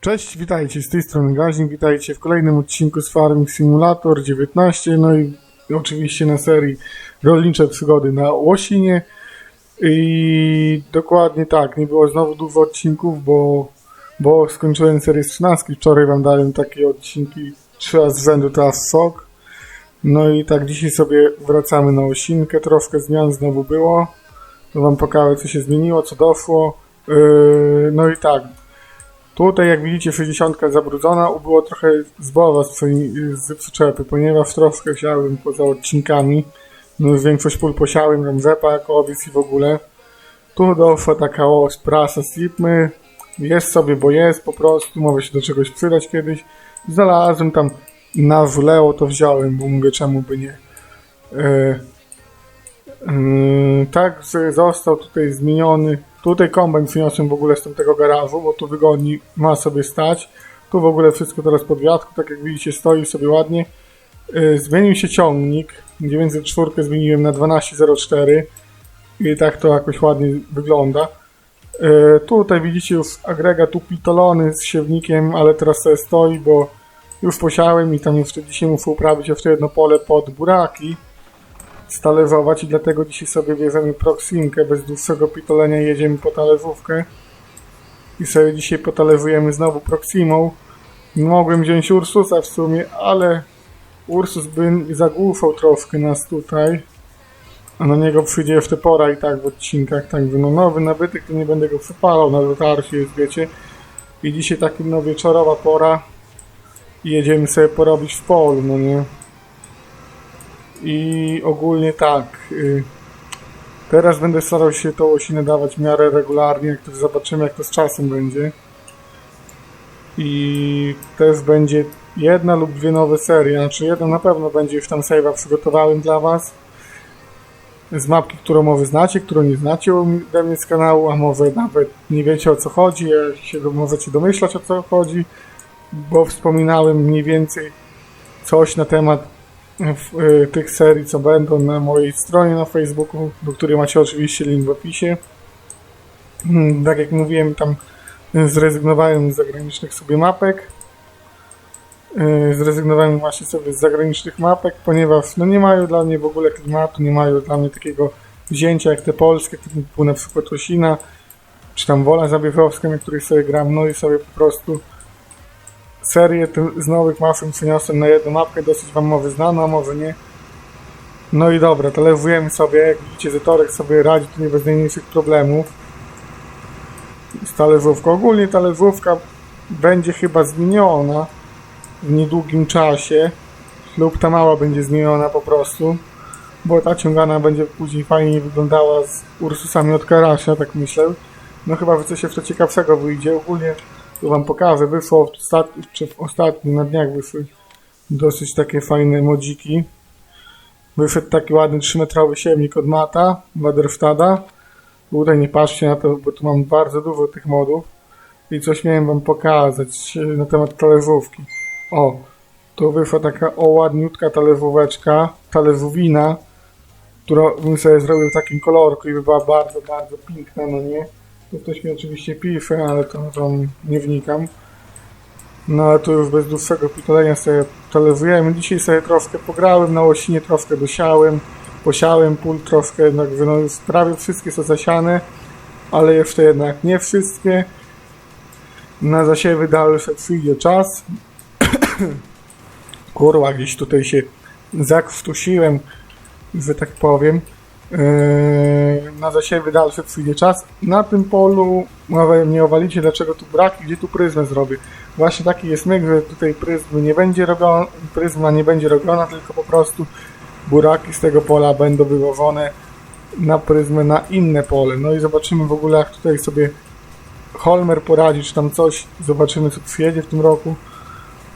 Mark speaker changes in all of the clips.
Speaker 1: Cześć, witajcie, z tej strony Gaźnik, witajcie w kolejnym odcinku z Farming Simulator 19, no i oczywiście na serii Rolnicze Przygody na Łosinie. I dokładnie tak, nie było znowu dużo odcinków, bo, bo skończyłem serię z 13, wczoraj wam dałem takie odcinki, trzy razy z rzędu teraz sok, no i tak dzisiaj sobie wracamy na Łosinkę, troszkę zmian znowu było, to wam pokażę co się zmieniło, co doszło, yy, no i tak, Tutaj, jak widzicie, 60 zabrudzona, ubyło trochę zbowa z, z przyczepy, ponieważ troszkę siałem poza odcinkami. No, już większość pól posiałem, tam rzepak, owiec i w ogóle. Tu doszła taka o prasa slipmy. Jest sobie, bo jest po prostu, może się do czegoś przydać kiedyś. Znalazłem tam na Leo to wziąłem, bo mówię, czemu by nie. Yy, tak, że został tutaj zmieniony. Tutaj kombajn przyniosłem w ogóle z tamtego garażu, bo tu wygodniej ma sobie stać. Tu w ogóle wszystko teraz pod wiatku, tak jak widzicie, stoi sobie ładnie. Yy, Zmienił się ciągnik. 904 zmieniłem na 1204 i tak to jakoś ładnie wygląda. Yy, Tutaj widzicie już agregat upitolony z siewnikiem, ale teraz sobie stoi, bo już posiałem i tam jeszcze dzisiaj muszę uprawić jeszcze jedno pole pod buraki stależować i dlatego dzisiaj sobie bierzemy Proximkę bez dłuższego pitolenia jedziemy po talerzówkę i sobie dzisiaj potalerzujemy znowu Proximą. Mogłem wziąć Ursusa w sumie, ale Ursus by zagłufał troszkę nas tutaj, a na niego przyjdzie jeszcze pora i tak w odcinkach, także no nowy nabytek to nie będę go przepalał, na dotarcie jest wiecie i dzisiaj taki no wieczorowa pora i jedziemy sobie porobić w polu, no nie? I ogólnie tak. y, Teraz będę starał się to łosinę dawać w miarę regularnie, jak to zobaczymy jak to z czasem będzie. I też będzie jedna lub dwie nowe serie, znaczy jedna na pewno będzie już tam save'a przygotowałem dla Was. Z mapki, którą może znacie, którą nie znacie ode mnie z kanału, a może nawet nie wiecie o co chodzi, się możecie domyślać o co chodzi, bo wspominałem mniej więcej coś na temat w, y, tych serii, co będą na mojej stronie na Facebooku, do której macie oczywiście link w opisie. Mm, Tak jak mówiłem, tam zrezygnowałem z zagranicznych sobie mapek. Y, Zrezygnowałem właśnie sobie z zagranicznych mapek, ponieważ no nie mają dla mnie w ogóle klimatu, nie mają dla mnie takiego wzięcia jak te polskie, typu na przykład Rosina, czy tam Wola Zabiewowska, na której sobie gram, no i sobie po prostu serię z nowych maszyn przeniosłem na jedną mapkę, dosyć wam może znana, może nie. No i dobra, talewujemy sobie, jak widzicie, Zetorek sobie radzi tu nie bez najmniejszych problemów. Z talerzówką. Ogólnie talerzówka będzie chyba zmieniona w niedługim czasie lub ta mała będzie zmieniona po prostu, bo ta ciągana będzie później fajnie wyglądała z Ursusami od Karasia, tak myślę. No chyba że coś jeszcze ciekawszego wyjdzie. Ogólnie wam pokażę, wyszło w, ostat- czy w ostatnim na dniach wyszły dosyć takie fajne modziki. Wyszedł taki ładny 3-metrowy siewnik od Mata, Waderftada. Tutaj nie patrzcie na to, bo tu mam bardzo dużo tych modów. I coś miałem wam pokazać e, na temat talerzówki. O, tu wyszła taka o ładniutka talerzóweczka, talerzówina, którą bym sobie zrobił w takim kolorku i by była bardzo, bardzo piękna, no nie? Tu ktoś mi oczywiście pisze, ale to, to nie wnikam. No ale tu już bez dłuższego pitolenia sobie telewujemy. Dzisiaj sobie troszkę pograłem na łosinie, troszkę dosiałem, posiałem pól troszkę, jednak no już prawie wszystkie są zasiane, ale jeszcze jednak nie wszystkie. Na zasiewy dalsze przyjdzie czas. Kurwa, gdzieś tutaj się zakrztusiłem, że tak powiem. Yy, na zasiewy dalsze przyjdzie czas. Na tym polu mnie owalicie, dlaczego tu braki, gdzie tu pryzmę zrobię. Właśnie taki jest myk, że tutaj pryzmy nie będzie robiona, pryzma nie będzie robiona, tylko po prostu buraki z tego pola będą wywożone na pryzmę na inne pole. No i zobaczymy w ogóle jak tutaj sobie Holmer poradzi, czy tam coś. Zobaczymy co przyjedzie w tym roku,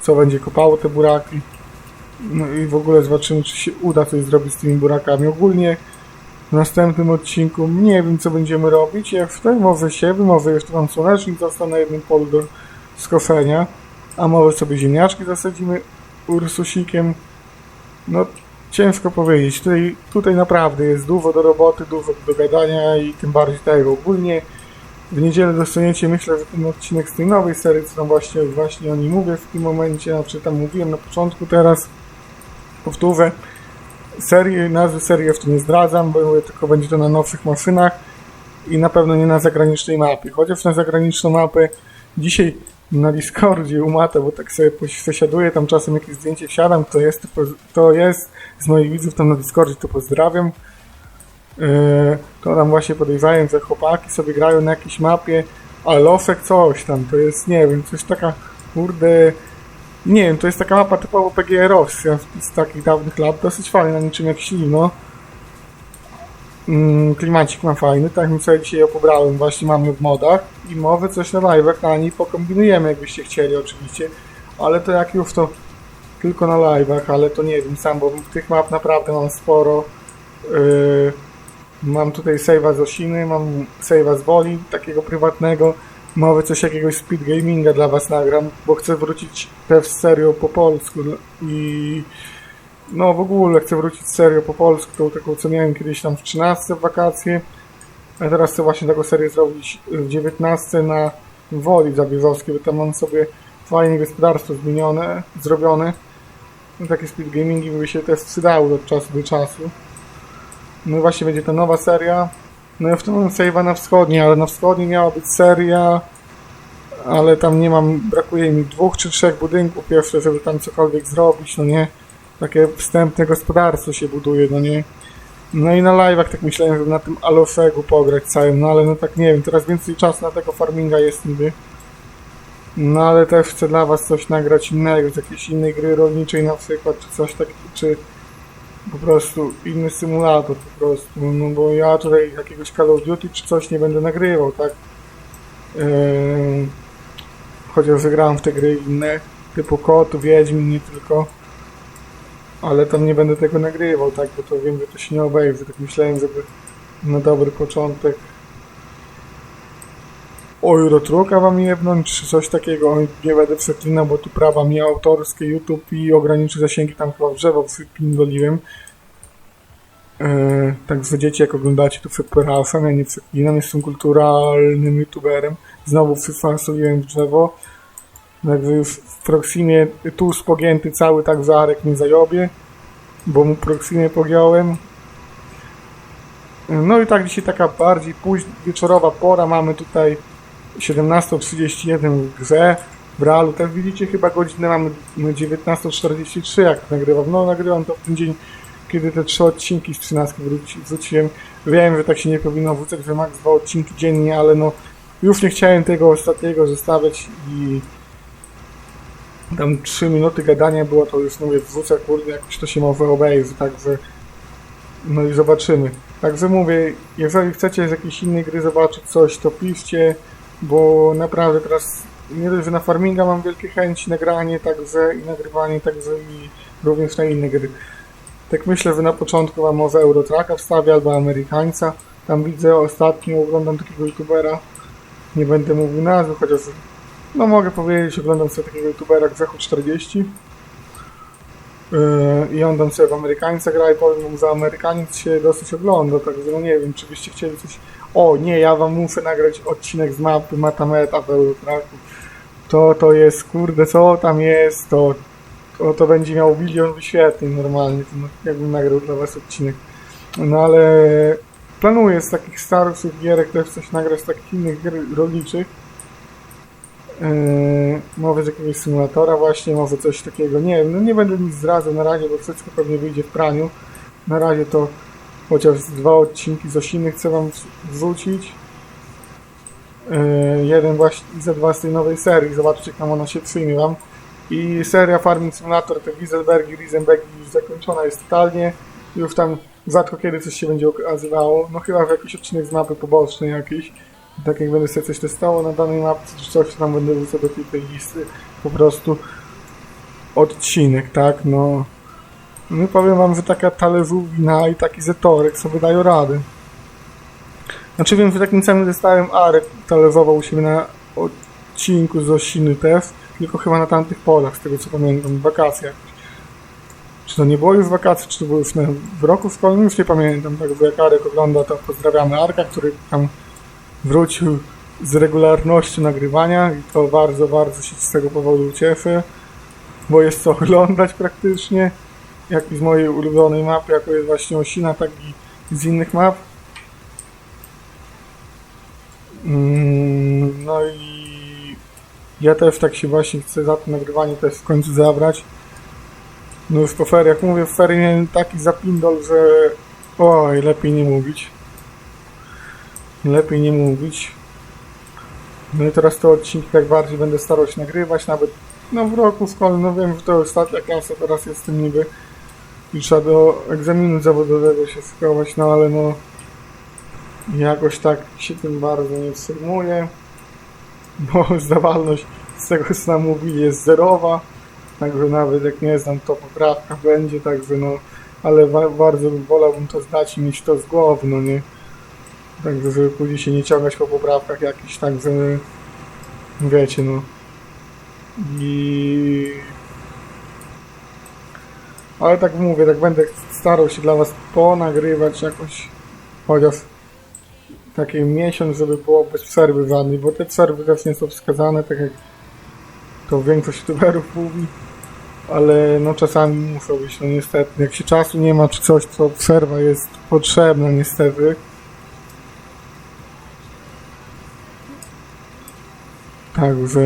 Speaker 1: co będzie kopało te buraki. No i w ogóle zobaczymy, czy się uda coś zrobić z tymi burakami. Ogólnie w następnym odcinku nie wiem, co będziemy robić. Jak w tym może siewy, może jeszcze tam słonecznik został na jednym polu do skoszenia, a może sobie ziemniaczki zasadzimy ursusikiem. No, ciężko powiedzieć. Tutaj, tutaj naprawdę jest dużo do roboty, dużo do gadania i tym bardziej tego. Ogólnie w niedzielę dostaniecie, myślę, że ten odcinek z tej nowej serii, tam właśnie, właśnie o niej mówię w tym momencie, znaczy tam mówiłem na początku teraz, powtórzę. Serię, nazwy serii jeszcze nie zdradzam, bo tylko będzie to na nowszych maszynach i na pewno nie na zagranicznej mapie. Chociaż na zagraniczną mapę dzisiaj na Discordzie u Mata, bo tak sobie przesiaduję, tam czasem jakieś zdjęcie wsiadam, to jest, to, jest z moich widzów tam na Discordzie, to pozdrawiam. Yy, to tam właśnie podejrzewam, że chłopaki sobie grają na jakiejś mapie, a Losek coś tam, to jest, nie wiem, coś taka, kurde, nie wiem, to jest taka mapa typowo PGR-owska z takich dawnych lat, dosyć fajna, na niczym jak Silno. Mm, klimacik ma fajny, tak mi sobie dzisiaj pobrałem, właśnie mamy w modach i mowy coś na live'ach, na niej pokombinujemy jakbyście chcieli oczywiście, ale to jak już to tylko na live'ach, ale to nie wiem sam, bo tych map naprawdę mam sporo. Yy, mam tutaj save'a z Osiny, mam save'a z Woli, takiego prywatnego, Mowy coś jakiegoś speed gaminga dla was nagram, bo chcę wrócić też z serią po polsku i no w ogóle chcę wrócić z serią po polsku, tą taką co miałem kiedyś tam w 13 w wakacje, a teraz chcę właśnie taką serię zrobić w 19 na Woli Zabierzowskiej, bo tam mam sobie fajnie gospodarstwo zmienione, zrobione. No, takie speed gamingi by się też przydały od czasu do czasu. No i właśnie będzie ta nowa seria. No ja w tym mam save'a na wschodniej, ale na wschodniej miała być seria, ale tam nie mam, brakuje mi dwóch czy trzech budynków jeszcze, żeby tam cokolwiek zrobić, no nie. Takie wstępne gospodarstwo się buduje, no nie. No i na live'ach tak myślałem, żeby na tym Alofegu pograć całym, no ale no tak nie wiem, teraz więcej czasu na tego farminga jest niby. No ale też chcę dla was coś nagrać innego, z jakiejś innej gry rolniczej na przykład, czy coś takiego, czy po prostu inny symulator po prostu, no bo ja tutaj jakiegoś Call of Duty czy coś nie będę nagrywał, tak? Yy, chociaż zagrałem w te gry inne, typu KOT, Wiedźmin, nie tylko. Ale tam nie będę tego nagrywał, tak? Bo to wiem, że to się nie obejrzy. Tak myślałem, żeby na dobry początek o Eurotruka wam jebnąć, czy coś takiego. Nie będę przeklinał, bo tu prawa mi autorskie YouTube i ograniczy zasięgi tam chyba w drzewo przypindoliłem. Eee, tak że dzieci jak oglądacie to przepraszam, ja nie przeklinam, jestem kulturalnym youtuberem. Znowu przyfansoliłem w drzewo. Także już w Proximie tuż pogięty cały tak Zarek nie zajobie, bo mu Proximie pogiąłem. No i tak dzisiaj taka bardziej późna, wieczorowa pora, mamy tutaj 17.31 w grze, w realu widzicie chyba godzinę mamy 19.43 jak nagrywam, no nagrywam to w ten dzień, kiedy te trzy odcinki z 13 wróci, wróciłem, wiem, że tak się nie powinno wrzucać, że max dwa odcinki dziennie, ale no już nie chciałem tego ostatniego zostawiać i tam 3 minuty gadania było, to już mówię, wrzucę, kurde, jakoś to się może obejrzy, także no i zobaczymy. Także mówię, jeżeli chcecie z jakiejś innej gry zobaczyć coś, to piszcie, bo naprawdę teraz nie dość, że na farminga mam wielkie chęci, nagranie także i nagrywanie także i również na inne gry. Tak myślę, że na początku wam może Eurotraka wstawię albo Amerykańca. Tam widzę ostatnio, oglądam takiego youtubera, nie będę mówił nazwy, chociaż no mogę powiedzieć, oglądam sobie takiego youtubera Grzechu 40 Yy, i on tam sobie w Amerykańca gra i powiem wam, że Amerykaniec się dosyć ogląda, także no nie wiem, czy byście chcieli coś... O nie, ja wam muszę nagrać odcinek z mapy Matameta w Eurotraku. To, to jest, kurde, co tam jest, to, to, to będzie miał milion wyświetleń normalnie, to, no, jakbym nagrał dla was odcinek. No ale planuję z takich starszych gierek też coś nagrać, z takich innych gier rolniczych. Yy, może z jakiegoś symulatora właśnie, może coś takiego, nie wiem, no nie będę nic zdradzał na razie, bo wszystko pewnie wyjdzie w praniu. Na razie to chociaż dwa odcinki z Osiny chcę wam wrzucić. Yy, jeden właśnie za dwa z tej nowej serii, zobaczcie jak tam ona się przyjmie wam. I seria Farming Simulator, te Wieselbergi, Risenbergi już zakończona jest totalnie. Już tam rzadko kiedy coś się będzie okazywało. No chyba w jakiś odcinek z mapy pobocznej jakiś. Tak jak będę sobie coś testował na danej mapce, czy coś tam będę wrzucał do tej listy. Po prostu odcinek, tak? No. No powiem wam, że taka talerzówina i taki zetorek sobie dają radę. Znaczy wiem, że takim samym zestawem Arek talerzował u siebie na odcinku z Osiny też, tylko chyba na tamtych polach, z tego co pamiętam, w wakacjach. Czy to nie było już wakacji, czy to było już na, w roku szkolnym, już nie pamiętam, tak, bo jak Arek ogląda, to pozdrawiamy Arka, który tam wrócił z regularnością nagrywania i to bardzo, bardzo się z tego powodu cieszę, bo jest co oglądać praktycznie, jak i z mojej ulubionej mapy, jako jest właśnie Osina, tak i z innych map. Mm, No i ja też tak się właśnie chcę za to nagrywanie też w końcu zabrać. No już po feriach, mówię, w ferii miałem taki zapindol, że oj, lepiej nie mówić. Lepiej nie mówić. No i teraz te odcinki tak bardziej będę starał się nagrywać, nawet no w roku szkolnym, no wiem, że to ostatnia klasa teraz jest tym niby i trzeba do egzaminu zawodowego się szykować, no ale no jakoś tak się tym bardzo nie przejmuję, bo zdawalność z tego co nam mówili jest zerowa, także nawet jak nie znam to poprawka będzie, także no ale bardzo bym wolałbym to zdać i mieć to z głowy, no nie? Także żeby później się nie ciągać po poprawkach jakichś, także wiecie no. I ale tak mówię, tak będę starał się dla was ponagrywać jakoś chociaż taki miesiąc, żeby było bez przerwy żadnej, bo te przerwy też nie są wskazane, tak jak to większość youtuberów mówi, ale no czasami muszą być, no niestety, jak się czasu nie ma czy coś, to przerwa jest potrzebna niestety. Także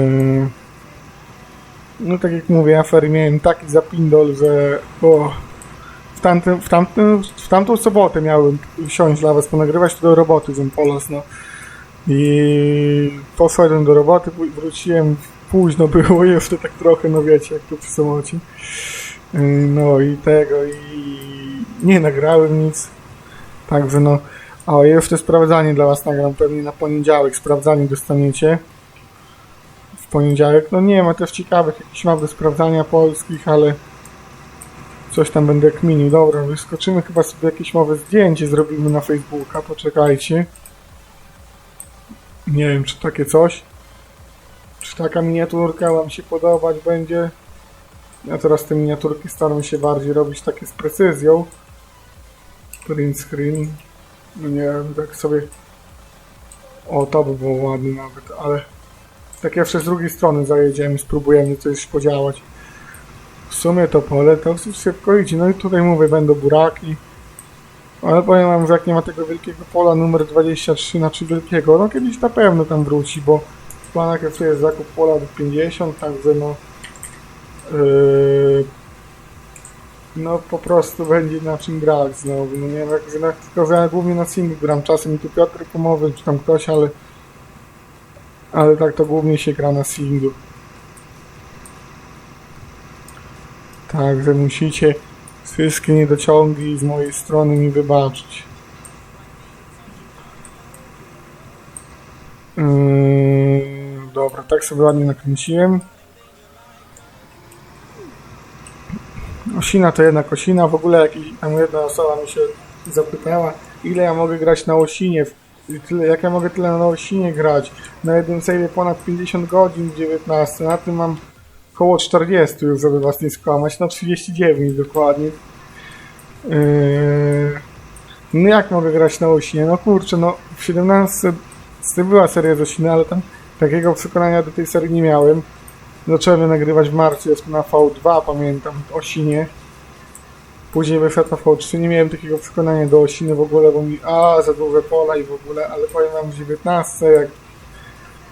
Speaker 1: no tak jak mówię, afery miałem taki zapindol, że o, w, tamtym, w, tamtym, w tamtą sobotę miałem siąść dla was ponagrywać, to do roboty żem polas, no. I poszedłem do roboty, wróciłem, późno było jeszcze tak trochę, no wiecie, jak to przy samocie. Yy, No i tego, i nie nagrałem nic. Także no, a jeszcze sprawdzanie dla was nagram pewnie na poniedziałek, sprawdzanie dostaniecie poniedziałek. No nie ma też ciekawych jakichś map do sprawdzania polskich, ale coś tam będę kminił. Dobra, wyskoczymy chyba sobie jakieś nowe zdjęcie zrobimy na Facebooka, poczekajcie. Nie wiem, czy takie coś. Czy taka miniaturka wam się podobać będzie? Ja teraz te miniaturki staram się bardziej robić takie z precyzją. Print screen. No nie wiem, tak sobie... O, to by było ładne nawet, ale... Tak jeszcze z drugiej strony zajedziemy, spróbujemy coś podziałać. W sumie to pole to szybko idzie. No i tutaj mówię, będą buraki. Ale powiem wam, że jak nie ma tego wielkiego pola numer 23, znaczy wielkiego, no kiedyś na pewno tam wróci, bo w planach jeszcze jest zakup pola do 50, także no yy, no po prostu będzie na czym grać znowu. No nie wiem, jak, tylko że ja głównie na singlu gram, czasem tu Piotr pomoże, czy tam ktoś, ale ale tak to głównie się gra na singlu. Także musicie wszystkie niedociągi z mojej strony mi wybaczyć. Yy, dobra, tak sobie ładnie nakręciłem. Osina to jednak Osina. W ogóle jakiś, tam jedna osoba mi się zapytała, ile ja mogę grać na Osinie. Tyle, jak ja mogę tyle na Osinie grać. Na jednym save ponad 50 godzin w 19. Na tym mam około 40 już, żeby was nie skłamać. No 39 dokładnie. Yy... No jak mogę grać na Osinie? No kurczę, no w 17 to była seria z Osiny, ale tam takiego przekonania do tej serii nie miałem. Zacząłem nagrywać w marcu, jest na V2, pamiętam, Osinie. Później wyszedł na V3, nie miałem takiego przekonania do Osiny w ogóle, bo mi, a, za duże pola i w ogóle, ale powiem wam, w 19, jak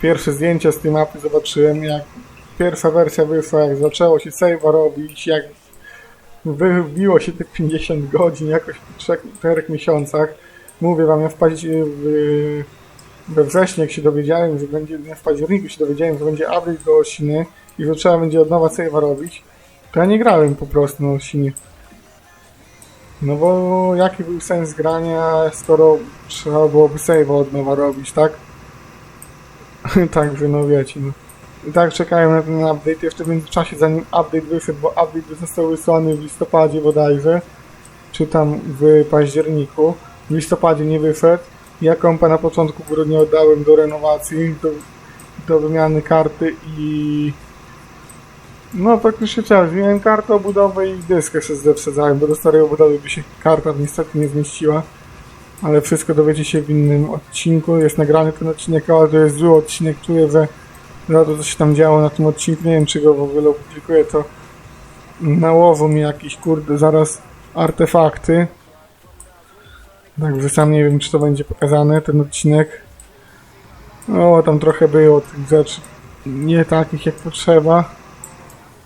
Speaker 1: pierwsze zdjęcia z tej mapy zobaczyłem, jak pierwsza wersja wyszła, jak zaczęło się save'a robić, jak wybiło się te 50 godzin jakoś po 3-4 miesiącach. Mówię wam, ja w, paździ- w, we wrześniu, jak się dowiedziałem, że będzie, w październiku się dowiedziałem, że będzie update do Osiny i że trzeba będzie od nowa save'a robić, to ja nie grałem po prostu na Osinie. No bo jaki był sens grania, skoro trzeba byłoby save'a od nowa robić, tak? Także no wiecie, no. I tak czekałem na ten update jeszcze w międzyczasie, zanim update wyszedł, bo update został wysłany w listopadzie bodajże, czy tam w październiku. W listopadzie nie wyszedł. Ja kompa na początku grudnia oddałem do renowacji, do, do wymiany karty i no praktycznie czas. Miałem kartę obudowę i dysk SSD wsadzałem, bo do starej obudowy by się karta niestety nie zmieściła. ale wszystko dowiecie się w innym odcinku. Jest nagrany ten odcinek, ale to jest zły odcinek. Czuję, że za to, co się tam działo na tym odcinku, nie wiem, czy go w ogóle opublikuję, to nałożą mi jakieś, kurde, zaraz artefakty. Także sam nie wiem, czy to będzie pokazane, ten odcinek. O, tam trochę było tych rzeczy nie takich, jak potrzeba.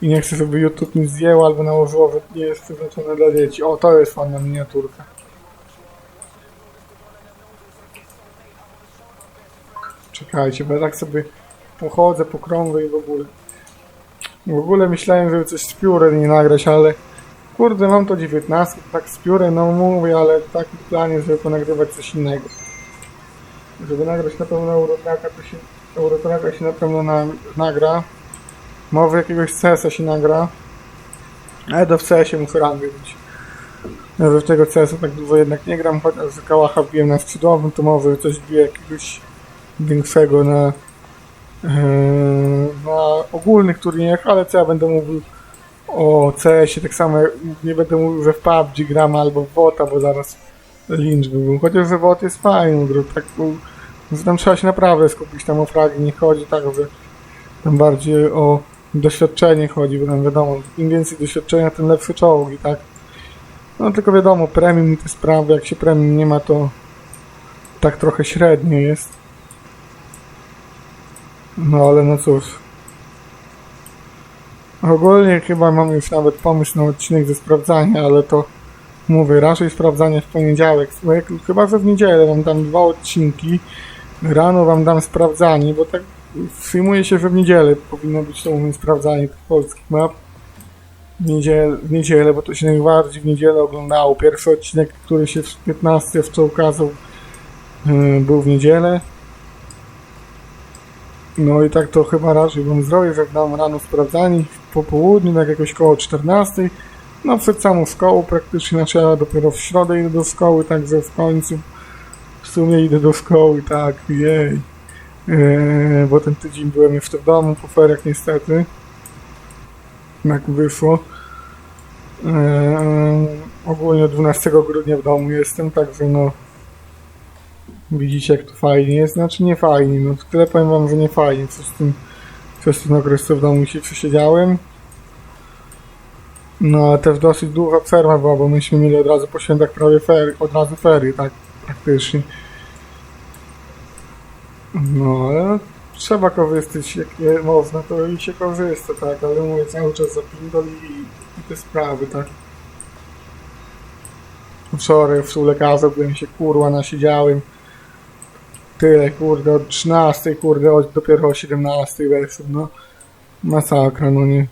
Speaker 1: I nie chcę, żeby YouTube mi zdjęło albo nałożyło, że nie jest przeznaczone dla dzieci. O, to jest fajna miniaturka. Czekajcie, bo ja tak sobie pochodzę, pokrążę i w ogóle. W ogóle myślałem, żeby coś z piórem nie nagrać, ale kurde, mam to 19, tak z piórem, no mówię, ale taki plan jest, żeby ponagrywać coś innego. Żeby nagrać na pewno Eurotraka, to się Eurotraka się na pewno na, nagra. Może jakiegoś CS-a się nagra. Ale do w CS-ie muszę rangę być. Ja w tego CS-a tak dużo jednak nie gram, chociaż Kałacha wbiłem na skrzydłowym, to może coś bije jakiegoś większego na, e, na ogólnych turniejach, ale co ja będę mówił o CS-ie, tak samo nie będę mówił, że w PUBG gram albo w WOTA, bo zaraz lincz by był. Chociaż że WOT jest fajny, grą, tak że tam trzeba się naprawdę skupić, tam o fragi nie chodzi tak, że tam bardziej o doświadczenie chodzi, bo tam wiadomo, im więcej doświadczenia, tym lepsze czołgi, tak? No tylko wiadomo, premium i te sprawy, jak się premium nie ma, to tak trochę średnio jest. No ale no cóż. Ogólnie chyba mam już nawet pomysł na odcinek ze sprawdzania, ale to mówię, raczej sprawdzanie w poniedziałek. Jak- Chyba, że w niedzielę wam dam dwa odcinki. Rano wam dam sprawdzanie, bo tak filmuje się, że w niedzielę powinno być to sprawdzanie tych polskich map. W niedzielę, w niedzielę, bo to się najbardziej w niedzielę oglądało. Pierwszy odcinek, który się w 15 w co ukazał, yy, był w niedzielę. No i tak to chyba raczej bym zrobił, że dam rano sprawdzanie po południu, tak jakoś koło 14. No przed samą szkołą praktycznie, znaczy ja dopiero w środę idę do szkoły, także w końcu w sumie idę do szkoły, tak, jej. Eee, bo ten tydzień byłem jeszcze w domu po feriach niestety. Jak wyszło. Eee, ogólnie 12 grudnia w domu jestem, także no widzicie jak to fajnie jest, znaczy nie fajnie, no tyle powiem wam, że nie fajnie przez ten, przez ten okres co w domu się przesiedziałem. No ale też dosyć długa przerwa była, bo myśmy mieli od razu po świętach prawie ferie, od razu ferie, tak praktycznie. No ale trzeba korzystać jak można, to i się korzysta, tak, ale mówię cały czas zapindol i, i te sprawy, tak. Wczoraj w lekarza byłem się kurwa nasiedziałem. Tyle kurde, od 13 kurde, od, dopiero o 17 weszłem, no. Masakra, no nie.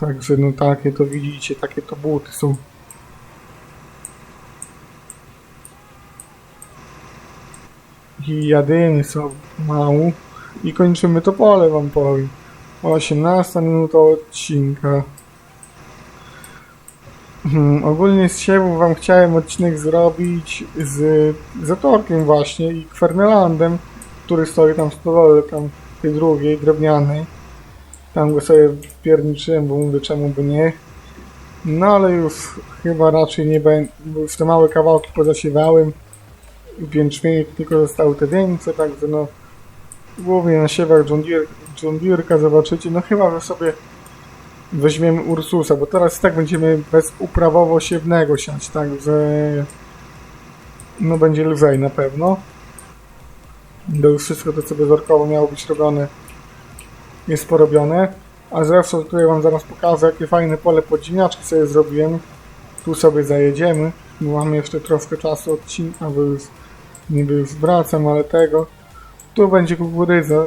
Speaker 1: Także no takie to widzicie, takie to buty są. I jadymy są mało. I kończymy to pole wam powiem. 18 minuta odcinka. Hmm, ogólnie z siebie wam chciałem odcinek zrobić z Zatorkiem właśnie i Kwernelandem, który stoi tam w stodole, tam tej drugiej, drewnianej. Tam go sobie wpierniczyłem, bo mówię czemu by nie. No ale już chyba raczej nie będę, już te małe kawałki pozasiewałem. Jęczmieniu tylko zostały te większe, także no głównie na siewach John, Deere, John Deere'ka zobaczycie. No chyba, że sobie weźmiemy Ursusa, bo teraz tak będziemy bez uprawowo-siewnego siać, także no będzie lżej na pewno. To już wszystko to, co bezorkowo miało być robione, jest porobione. A zresztą tutaj Wam zaraz pokażę, jakie fajne pole pod ziemniaczki sobie zrobiłem. Tu sobie zajedziemy, bo mam jeszcze troszkę czasu odcinka, już niby już wracam, ale tego. Tu będzie kukurydza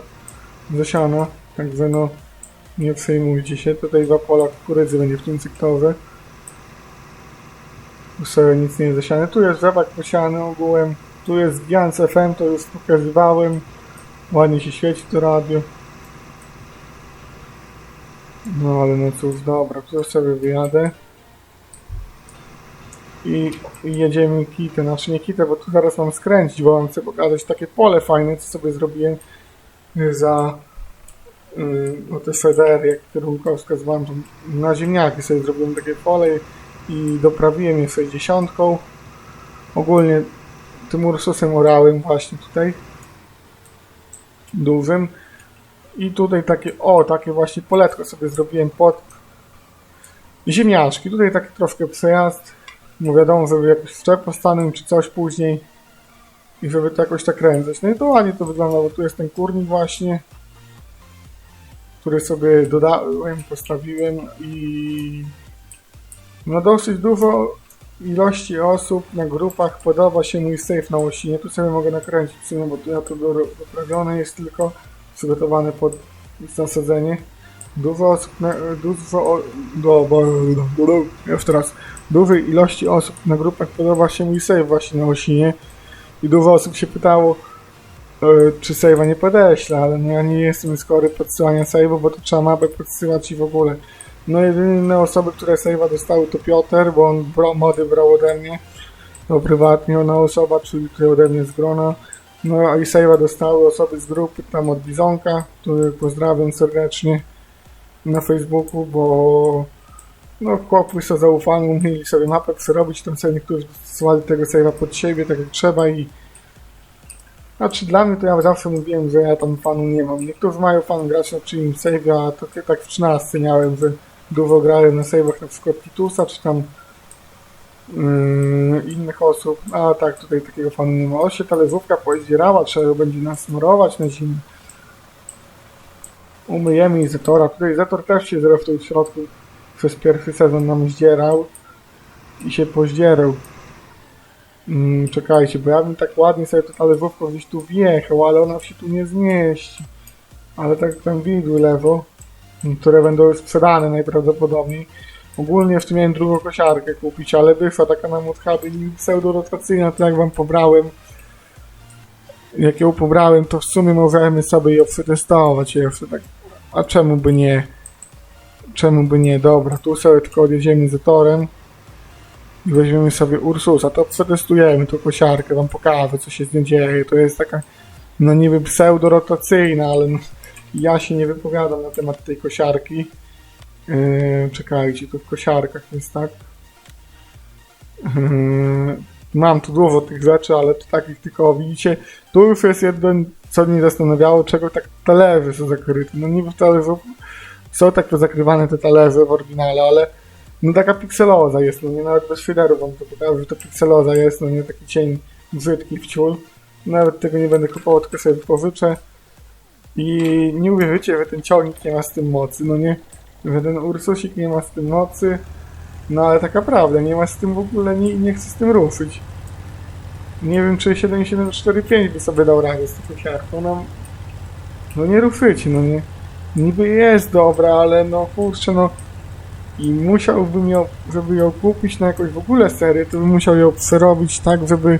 Speaker 1: zasiana, także no nie przejmujcie się. Tutaj dwa pola kukurydzy będzie w tym sektorze. Tu sobie nic nie jest zasiane. Tu jest rzepak posiany ogółem. Tu jest Giants FM, to już pokazywałem. Ładnie się świeci to radio. No ale no cóż, dobra, tu sobie wyjadę. I, jedziemy kitę, znaczy nie kitę, bo tu zaraz mam skręcić, bo wam chcę pokazać takie pole fajne, co sobie zrobiłem za y, o te kierunkowska z włączą. Na ziemniaki sobie zrobiłem takie pole i doprawiłem je 60. Ogólnie tym Ursusem orałem właśnie tutaj. Dużym. I tutaj takie, o, takie właśnie poletko sobie zrobiłem pod ziemniaczki. Tutaj taki troszkę przejazd. No wiadomo, żeby jakiś postanął czy coś później. I żeby to jakoś tak kręcać. No i to ładnie to wygląda, bo tu jest ten kurnik właśnie, który sobie dodałem, postawiłem i no dosyć dużo ilości osób na grupach podoba się mój safe na łosinie. Tu sobie mogę nakręcić bo tu ja do- doprawione jest tylko przygotowane pod zasadzenie. Dużo osób, na, dużo, o- do, bo, do, do, już teraz, dużej ilości osób na grupach podoba się mój save właśnie na łosinie i dużo osób się pytało, e, czy save'a nie podeślę, ale no ja nie jestem skory podsyłania save'u, bo to trzeba mapę podsyłać i w ogóle. No jedyne osoby, które save'a dostały to Piotr, bo on bro, mody brał ode mnie, to prywatnie ona osoba, czyli tutaj ode mnie z grona. No i save'a dostały osoby z grupy tam od Bizonka, których pozdrawiam serdecznie na Facebooku, bo no chłopy są zaufani, umieli sobie mapę przerobić, tam sobie niektórzy dostosowali tego save'a pod siebie, tak jak trzeba i znaczy dla mnie to ja zawsze mówiłem, że ja tam fanu nie mam. Niektórzy mają fan grać na czyimś save'ie, a to tak w 13 miałem, że dużo grałem na save'ach na przykład Titusa, czy tam mm, innych osób. A tak, tutaj takiego fanu nie ma. O się talerzówka pozdzierała, trzeba ją będzie nas smarować na zimę. Umyjemy Izatora. Tutaj Zator też się zresztą w środku przez pierwszy sezon nam zdzierał i się pozdzierał. Mm, czekajcie, bo ja bym tak ładnie sobie to talerzówką gdzieś tu wjechał, ale ona się tu nie zmieści. Ale tak tam widły lewo, m, które będą sprzedane najprawdopodobniej. Ogólnie jeszcze miałem drugą kosiarkę kupić, ale wyszła taka na mutchaby i pseudo-rotacyjna, to jak wam pobrałem. Jak ją pobrałem, to w sumie możemy sobie ją przetestować jeszcze tak. A czemu by nie? Czemu by nie? Dobra, tu sobie tylko odjedziemy z torem i weźmiemy sobie Ursusa, to przetestujemy tą kosiarkę, wam pokażę co się z nią dzieje. To jest taka, no niby pseudo-rotacyjna, ale no, ja się nie wypowiadam na temat tej kosiarki. Yy, czekajcie, to w kosiarkach jest tak. Yy, mam tu dużo tych rzeczy, ale to takich tylko widzicie. Tu już jest jeden, co mnie zastanawiało, czego tak talerze są zakryte. No niby w talerzu są tak zakrywane te talerze w oryginale, ale no taka pikseloza jest, no nie nawet bez shaderu wam to pokażę, że to pikseloza jest, no nie taki cień brzydki w ciul. Nawet tego nie będę kupował, tylko sobie pożyczę. I nie uwierzycie, że ten ciągnik nie ma z tym mocy, no nie? Że ten Ursusik nie ma z tym mocy. No ale taka prawda, nie ma z tym w ogóle, nie, nie chce z tym ruszyć. Nie wiem, czy 7745 by sobie dał radę z tą kosiarką, no... No nie ruszycie, no nie. Niby jest dobra, ale no kurczę, no i musiałbym ją, żeby ją kupić na jakąś w ogóle serię, to bym musiał ją przerobić tak, żeby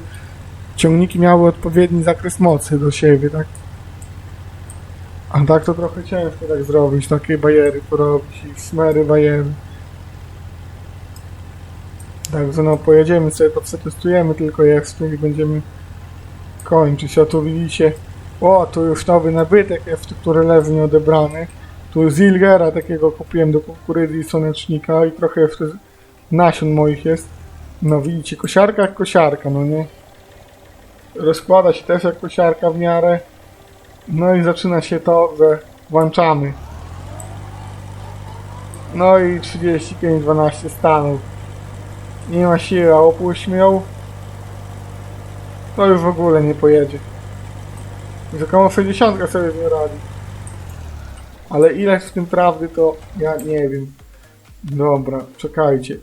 Speaker 1: ciągniki miały odpowiedni zakres mocy do siebie, tak? A tak to trochę ciężko tak zrobić, takie bajery porobić i smery bajery. Także no pojedziemy sobie, to przetestujemy tylko jeszcze i będziemy kończyć. A tu widzicie, o tu już nowy nabytek jest, który leży nieodebrany. Tu Zilgera takiego kupiłem do kukurydzy i słonecznika i trochę jeszcze nasion moich jest. No widzicie, kosiarka jak kosiarka, no nie? Rozkłada się też jak kosiarka w miarę. No i zaczyna się to, że włączamy. No i 35-12 stanów. Nie ma siły, a opuśćmy. To już w ogóle nie pojedzie. Rzekomo 60 sobie radzi. Ale ile w tym prawdy, to ja nie wiem. Dobra, czekajcie.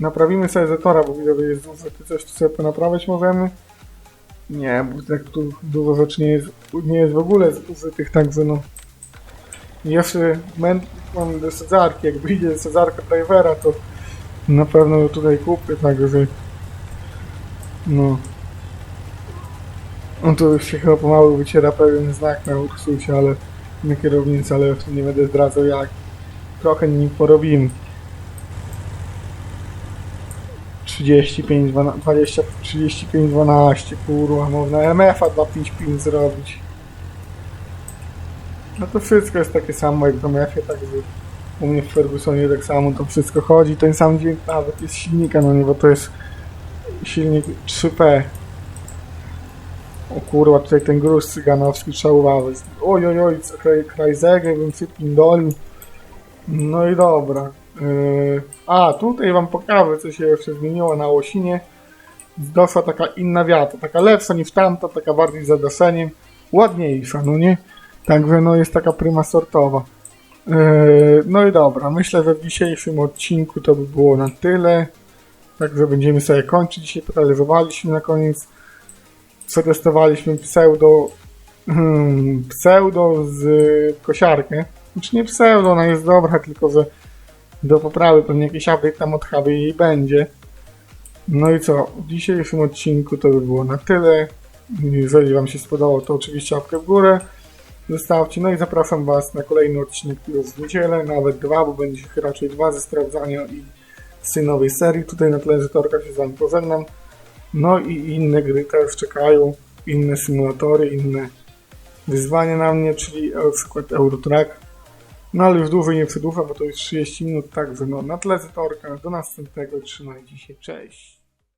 Speaker 1: Naprawimy sobie Zetora, bo widzę, że jest dużo. Coś tu sobie ponaprawiać możemy? Nie, bo tak tu dużo rzeczy nie jest, nie jest w ogóle zużytych, także no. I Jeszcze mam do sadzarki, jak wyjdzie sadzarka drivera, to na pewno tutaj kupię, także no. On tu już się chyba pomału wyciera pewien znak na Ursusie, ale na kierownicy, ale nie będę zdradzał jak. Trochę nim porobimy. 35, 12, 20, 35, 12, kurwa, można MF-a 255 zrobić. No to wszystko jest takie samo jak w MF-ie, także u mnie w Fergusonie tak samo to wszystko chodzi, ten sam dźwięk nawet jest silnika, no nie, bo to jest silnik 3P. O kurwa, tutaj ten gruz cyganowski trzeba uważać. Oj, oj, oj, kraj, krajzegę bym przypindolił. No i dobra. Yy, a, tutaj wam pokażę, co się jeszcze zmieniło na łosinie. Doszła taka inna wiata, taka lepsza niż tamta, taka bardziej z zadaszeniem. Ładniejsza, no nie? Także no jest taka prima sortowa. Yy, no i dobra, myślę, że w dzisiejszym odcinku to by było na tyle. Także będziemy sobie kończyć. Dzisiaj potalerzowaliśmy na koniec. Przetestowaliśmy pseudo hmm, pseudo z kosiarkę. Znaczy nie pseudo, ona jest dobra, tylko że do poprawy pewnie jakiś update tam od Huby jej będzie. No i co, w dzisiejszym odcinku to by było na tyle. Jeżeli Wam się spodobało, to oczywiście łapkę w górę zostawcie. No i zapraszam Was na kolejny odcinek już w niedzielę, nawet dwa, bo będzie ich raczej dwa ze sprawdzania i z tej nowej serii. Tutaj na tle Torka się z Wami pożegnam. No i inne gry też czekają, inne symulatory, inne wyzwania na mnie, czyli na przykład Eurotrack. No ale już dłużej nie przedłużam, bo to już 30 minut, także no na tle Torka. Do następnego, trzymajcie się, cześć.